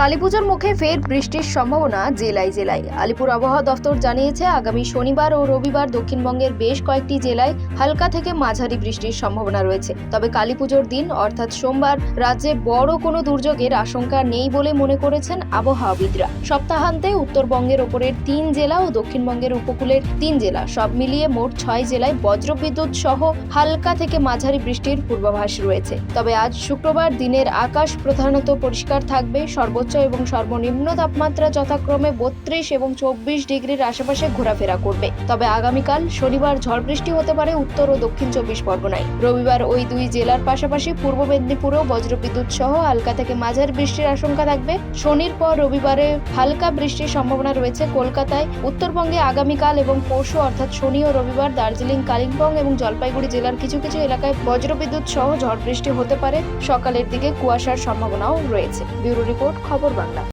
কালীপুজোর মুখে ফের বৃষ্টির সম্ভাবনা জেলায় জেলায়। আলিপুর আবহাওয়া দফতর জানিয়েছে, আগামী শনিবার ও রবিবার দক্ষিণবঙ্গের বেশ কয়েকটি জেলায় হালকা থেকে মাঝারি বৃষ্টির সম্ভাবনা রয়েছে। তবে কালীপুজোর দিন, অর্থাৎ সোমবার, রাজ্যে বড় কোনো দুর্যোগের আশঙ্কা নেই বলে মনে করেছেন আবহাওয়াবিদরা। সপ্তাহান্তে উত্তরবঙ্গের ওপরের তিন জেলা ও দক্ষিণবঙ্গের উপকূলের তিন জেলা, সব মিলিয়ে মোট ছয় জেলায় বজ্রবিদ্যুৎ সহ হালকা থেকে মাঝারি বৃষ্টির পূর্বাভাস রয়েছে। তবে আজ শুক্রবার দিনের আকাশ প্রধানত পরিষ্কার থাকবে, সর্বোচ্চ এবং সর্বনিম্ন তাপমাত্রা যথাক্রমে বত্রিশ এবং চব্বিশ ডিগ্রির আশেপাশে ঘোরাফেরা করবে। তবে আগামীকাল শনিবার ঝড় বৃষ্টি হতে পারে উত্তর ও দক্ষিণ চব্বিশ পরগনায়। রবিবার ওই দুই জেলার পাশাপাশি পূর্ব মেদিনীপুরেও বজ্রবিদ্যুৎ সহ হালকা থেকে মাঝারি বৃষ্টির আশঙ্কা থাকবে। শনির পর রবিবারে হালকা বৃষ্টির সম্ভাবনা রয়েছে কলকাতায়। উত্তরবঙ্গে আগামীকাল এবং পরশু অর্থাৎ শনি ও রবিবার দার্জিলিং, কালিম্পং এবং জলপাইগুড়ি জেলার কিছু কিছু এলাকায় বজ্রবিদ্যুৎ সহ ঝড় বৃষ্টি হতে পারে। সকালের দিকে কুয়াশার সম্ভাবনাও রয়েছে। ব্যুরো রিপোর্ট খবর বাংলা।